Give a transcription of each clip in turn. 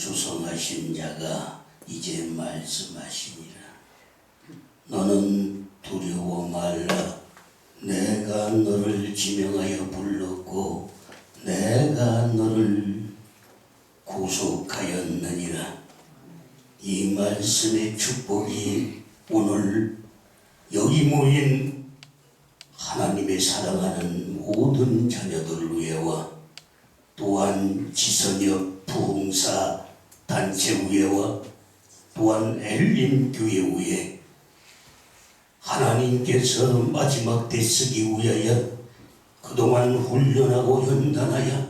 조성하신 자가 이제 말씀하시니라. 너는 두려워 말라. 내가 너를 지명하여 불렀고 내가 너를 구속하였느니라. 이 말씀의 축복이 오늘 여기 모인 하나님의 사랑하는 모든 자녀들 위에와 또한 지선역 부흥사 단체 위에와 또한 엘림 교회 위에 하나님께서 마지막 때 쓰기 위하여 그동안 훈련하고 연단하여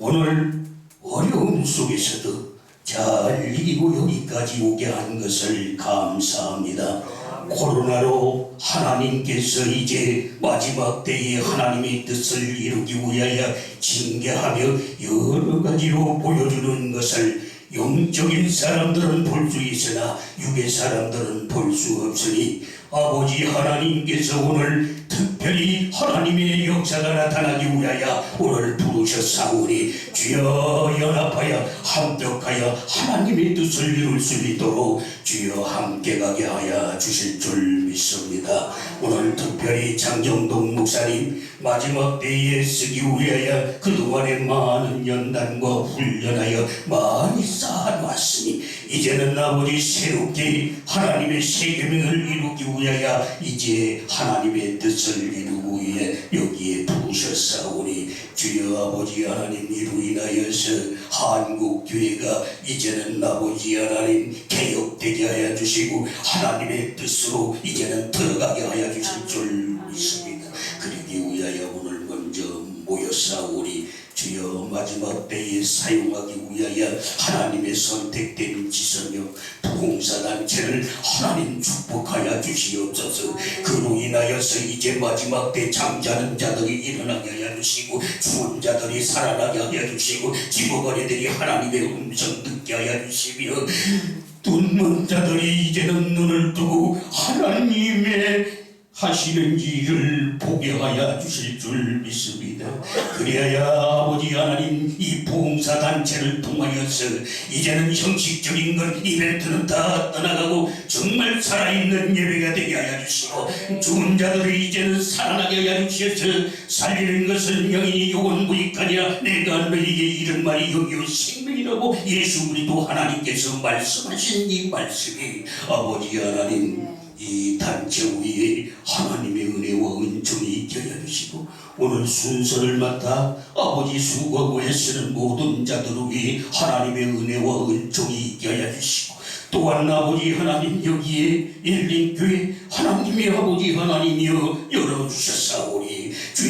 오늘 어려움 속에서도 잘 이기고 여기까지 오게 한 것을 감사합니다. 코로나로 하나님께서 이제 마지막 때에 하나님의 뜻을 이루기 위하여 징계하며 여러 가지로 보여주는 것을 영적인 사람들은 볼 수 있으나 육의 사람들은 볼 수 없으니 아버지 하나님께서 오늘 특별히 하나님의 역사가 나타나기 위하여 오늘 부르셨사오니 주여 연합하여 합력하여 하나님의 뜻을 이룰 수 있도록 주여 함께 가게 하여 주실 줄 믿습니다. 오늘 특별히 장정동 목사님 마지막 때에 쓰기 위하여 그동안의 많은 연단과 훈련하여 많이 쌓아왔으니 이제는 아버지 새롭게 하나님의 세계명을 이루기 위하여 이제 하나님의 뜻을 이루기 위해 여기에 부으셨사오니 주여 아버지 하나님 이로 인하여서 한국 교회가 이제는 아버지 하나님 개혁되게 하여 주시고 하나님의 뜻으로 이제는 들어가게 하여 주실 줄 믿습니다. 그러기 위하여 오늘 먼저 모였사오니 주여 마지막 때에 사용하기 위하여 하나님의 선택된 지성역 부공사단체를 하나님 축복하여 주시옵소서. 그로 인하여서 이제 마지막 때 잠자는 자들이 일어나게 하여 주시고 죽은 자들이 살아나게 하여 주시고 지고거리들이 하나님의 음성 듣게 하여 주시며 눈먼 자 하나님의 하시는 일을 보게 하여 주실 줄 믿습니다. 그래야 아버지 하나님 이 봉사 단체를 통하여서 이제는 형식적인 건 이벤트는 다 떠나가고 정말 살아있는 예배가 되게 하여 주시고 죽은 자들이 이제는 살아나게 하여 주셔서 살리는 것은 영이 요건 무익하니라 내가 너에게 이런 말이 여기요 생명이라고 예수 그리스도 하나님께서 말씀하신 이 말씀이 아버지 하나님 이 단체 위에 하나님의 은혜와 은총이 있게 하여 주시고 오늘 순서를 맡아 아버지 수고하고 애쓰는 모든 위해 하나님의 은혜와 은총이 있게 하여 주시고 또한 아버지 하나님 여기에 일린교회 하나님의 아버지 하나님이여 열어주셨사오니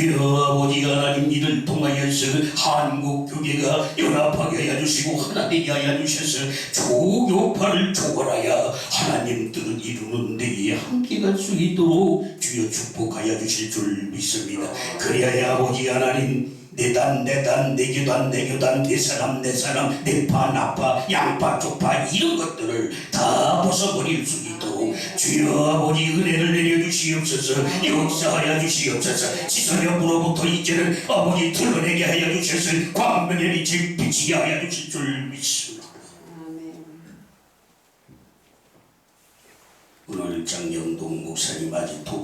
주여 아버지 하나님 이를 통하여서 한국 교회가 연합하게 하여 주시고 하나 되게 하여 주셔서 조교파를 초월하여 하나님 뜻을 이루는 데에 함께 갈 수 있도록 주여 축복하여 주실 줄 믿습니다. 그리하여 아버지 하나님 내 단 내 단 내 교단 내 교단 내 사람 내 사람 내 파 나파 양파 쪽파 이런 것들을 다 벗어버릴 수 있도록 주여 아버지 은혜를 내려주시옵소서 역사하여 주시옵소서 지선역으로부터 이제는 아버지 드러내게 하여 주셔서 광명의 빛을 비치게 하여 주실 줄 믿습니다. 오늘 장영동 목사님 아직 독